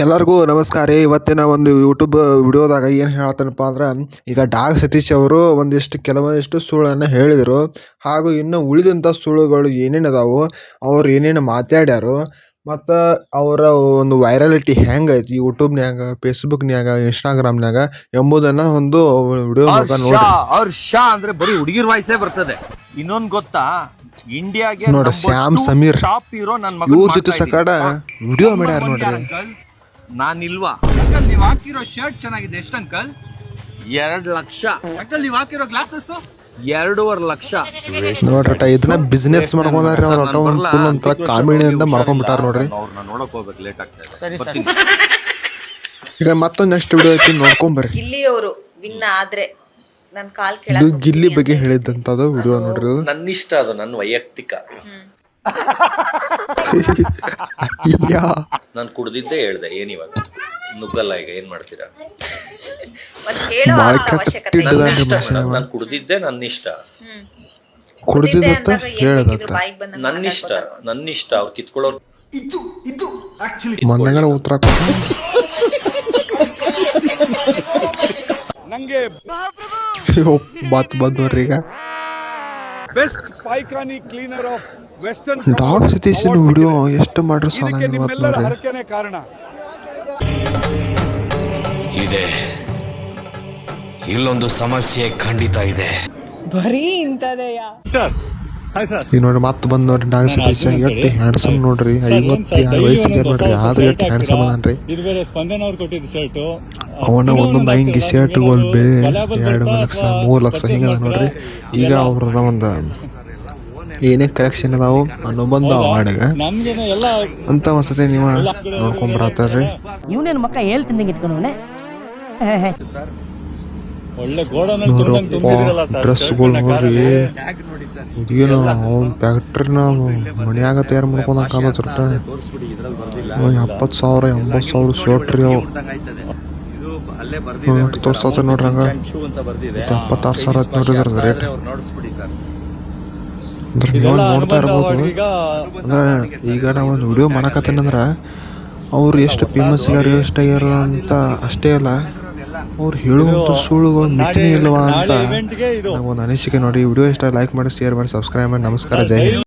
ಎಲ್ಲರಿಗೂ ನಮಸ್ಕಾರ ರೀ. ಇವತ್ತಿನ ಒಂದು ಯೂಟ್ಯೂಬ್ ವಿಡಿಯೋದಾಗ ಏನು ಹೇಳ್ತಾನಪ್ಪ ಅಂದ್ರೆ ಈಗ ಡಾಗ್ ಸತೀಶ್ ಅವರು ಒಂದಿಷ್ಟು ಕೆಲವೊಂದಿಷ್ಟು ಸುಳ್ಳನ್ನು ಹೇಳಿದರು. ಹಾಗೂ ಇನ್ನು ಉಳಿದಂಥ ಸುಳ್ಳುಗಳು ಏನೇನು ಅದಾವು ಅವ್ರು ಏನೇನು ಮಾತಾಡ್ಯಾರು ಮತ್ತು ಅವರ ಒಂದು ವೈರಾಲಿಟಿ ಹೆಂಗೈತಿ ಯೂಟ್ಯೂಬ್ನ್ಯಾಗ ಫೇಸ್ಬುಕ್ನ್ಯಾಗ ಇನ್ಸ್ಟಾಗ್ರಾಮ್ನ್ಯಾಗ ಎಂಬುದನ್ನು ಒಂದು ವಿಡಿಯೋ ಮೂಲಕ ನೋಡಿ ಅವ್ರ ಶಾ ಅಂದ್ರೆ ಬರೀ ಹುಡುಗಿರ್ ವಾಯ್ಸೇ ಬರ್ತದೆ. ಇನ್ನೊಂದು ಗೊತ್ತಾ? ಇಂಡಿಯಾಗೆ ನೋಡ್ರಿ, ಶ್ಯಾಮ್ ಸಮೀರ್. ಟಾಪ್ ಇರೋ ನನ್ನ ಇವ್ರ ಜೊತೆ ಸಕಾಡ ವಿಡಿಯೋ ಮಾಡ್ಯಾರ ನೋಡ್ರಿ. ನಾನ್ ಇಲ್ವಾ ಅಂಕಲ್ ನೀವ್ ಹಾಕಿರೋ ಶರ್ಟ್ ಚೆನ್ನಾಗಿದೆ. ಎಷ್ಟು ಅಂಕಲ್? ಎರಡ್ ಲಕ್ಷ. ಅಂಕಲ್ ನೀವ್ ಹಾಕಿರೋ ಗ್ಲಾಸಸ್ ಎರಡೂವರೆ ಲಕ್ಷ. ನೋಡ್ರಟ ಇದನ್ನ ಬಿಸ್ನೆಸ್ ಮಾಡ್ಕೊಂಡ್ರಿ ಅವ್ರ ಒಂದು ಫುಲ್ ಒಂಥರ ಕಾಮಿಡಿಯಿಂದ ಮಾಡ್ಕೊಂಡ್ಬಿಟ್ಟಾರ ನೋಡ್ರಿ. ಅವ್ರನ್ನ ನೋಡಕ್ ಹೋಗ್ಬೇಕು ಲೇಟ್ ಆಗ್ತದೆ ಸರಿ, ಬರ್ತೀನಿ. ಈಗ ಮತ್ತೊಂದು ನೆಕ್ಸ್ಟ್ ವಿಡಿಯೋ ಐತಿ ನೋಡ್ಕೊಂಬರ್ರಿ ಗಿಲ್ಲಿಯವರು ವಿನ್ ಆದ್ರೆ ನನ್ ಕಾಲ್ ಇದು ಗಿಲ್ಲಿ ಬಗ್ಗೆ ಹೇಳಿದ್ದಂತ ವಿಡಿಯೋ ನೋಡ್ರಿ ಅದು. ನನ್ನ ಇಷ್ಟ ಅದು ನನ್ನ ವೈಯಕ್ತಿಕ. ನಾನು ಕುಡ್ದಿದ್ದೆ ಹೇಳ್ದೆ ಏನಿವಾಗ ನುಗ್ಗಲ್ಲ ಈಗ ಏನ್ ಮಾಡ್ತೀರಾ? ಹೇಳೋ ಅವಶ್ಯಕತೆ ಇಲ್ಲ. ನಾನು ಕುಡ್ದಿದ್ದೆ ನನ್ನ ಇಷ್ಟ. ಹ್ಮ್. ಕುಡ್ದಿದ್ದತ್ತ ಅಂದಾಗ ಏನ್ ಹೇಳದತ್ತ. ಬೇಕಿದ್ರು ಬಾಯಿಗ್ ಬಂದಂಗ್ ನನ್ನ ಇಷ್ಟ ಮಾತಾಡ್ಬೋದಲ್ವಾ? ನನ್ನ ಇಷ್ಟ ಅವ್ರು ಕಿತ್ಕೊಳ್ಳೋರು ಮೊನ್ನೆಗಳ ಉತ್ತರ ಕೊಟ್ಟ ನಂಗೆ ಬಾತ್ ಬಂದ್ ನೋಡ್ರಿ ಈಗ ಬೆಸ್ಟ್ ಪೈಖಾನಿ ಕ್ಲೀನರ್ ಆಫ್ ವೆಸ್ಟರ್ನ್ ಡಾಗ್ ಸತೀಶನ್ ವಿಡಿಯೋ ಎಷ್ಟು ಮಾಡ್ರು ಸಾಲ ನಿಮ್ಮೆಲ್ಲರ ಹರಕೆನೆ ಕಾರಣ? ಇದೆ. ಇಲ್ಲೊಂದು ಸಮಸ್ಯೆ ಖಂಡಿತ ಇದೆ. ಬರೀ ಇಂಥದೆಯಾ? ಈಗ ನೋಡ್ರಿ ಮತ್ತೆ ಬಂದ್ ನೋಡ್ರಿ ನಾಗ ಸತೀಶ್ ಎಷ್ಟು ಹ್ಯಾಂಡ್ಸಮ್ ನೋಡ್ರಿ ಐವತ್ತೆರಡು ವಯಸ್ಸಿಗೆ ನೋಡ್ರಿ ಆದ್ರೆ ಎಟ್ಟು ಹ್ಯಾಂಡ್ಸಮ್ ಅದಾನ್ರಿ? ಇದು ಬೇರೆ ಸ್ಪಂದನ್ ಅವ್ರು ಕೊಟ್ಟಿದ್ದು ಶರ್ಟ್ ಅವನ ಒಂದೊಂದು ಅಂಗಿ ಶರ್ಟ್ಗಳು ಬೇರೆ ಎರಡು ಲಕ್ಷ ಮೂರು ಲಕ್ಷ ಹಿಂಗ ನೋಡ್ರಿ. ಈಗ ಅವ್ರದ ಒಂದು ಏನೇ ಕಲೆಕ್ಷನ್ ಅದಾವು ಅನ್ನೋ ಬಂದ ವಾರ್ಡ್ಗ ಅಂತ ಎಲ್ಲ ಅಂತ ಒಂದ್ಸತಿ ನೀವು ನೋಡ್ಕೊಂಬರತ್ತಾರ್ರಿ ಇವನೇನು ಮಕ್ಕ ಇಟ್ಕೊಂಡವನೆ ಒಳ್ಳೆ ಗೋಡನಲ್ಲಿ ತುಂಬಿದಂಗ್ ತುಂಬಿದಿರಲ್ಲ ಸರ್ ಡ್ರೆಸ್ಗಳು ನೋಡ್ರಿ. ಏನು? ಅವ್ನ ಫ್ಯಾಕ್ಟ್ರಿನ ಮನ್ಯಾಗ ತಯಾರು ಮಾಡ್ಕೊಂಡ ಕಾಣತ್ತ ಎಪ್ಪತ್ತು ಸಾವಿರ ಎಂಬತ್ತು ಸಾವಿರ ಶರ್ಟ್ ರೀ ಅವು. ಇದು ಅಲ್ಲೇ ಹ್ಮ್, ತೋರ್ಸತ್ತ ನೋಡ್ರಿ ಹಂಗ. ಎಪ್ಪತ್ತಾರು ಸಾವಿರ ಆಯ್ತು ನೋಡ್ರಿ ಇದ್ರದ್ದು ರೇಟ್. ಸರ್. ಅಂದ್ರೆ ನೀವು ನೋಡ್ತಾ ಇರ್ಬೋದು. ಈಗ ಅಂದ್ರೆ ಈಗ ನಾವು ಒಂದು ವಿಡಿಯೋ ಮಾಡಕತ್ತೇನಂದ್ರ ಅವ್ರು ಎಷ್ಟು ಫೇಮಸ್ ಆಗ್ಯಾರ ಎಷ್ಟು ಆಗ್ಯಾರ ಅಂತ ಅಷ್ಟೇ ಅಲ್ಲ. ಅವ್ರು ಹೇಳುವಂತ ಸುಳ್ಳುಗಳು ಮಿತಿನೇ ಇಲ್ವಾ ಅಂತ ಒಂದು ಅನಿಸಿಕೆ ನೋಡಿ. ವಿಡಿಯೋ ಇಷ್ಟ ಲೈಕ್ ಮಾಡಿ ಶೇರ್ ಮಾಡಿ ಸಬ್ಸ್ಕ್ರೈಬ್ ಮಾಡಿ. ನಮಸ್ಕಾರ ಜೈ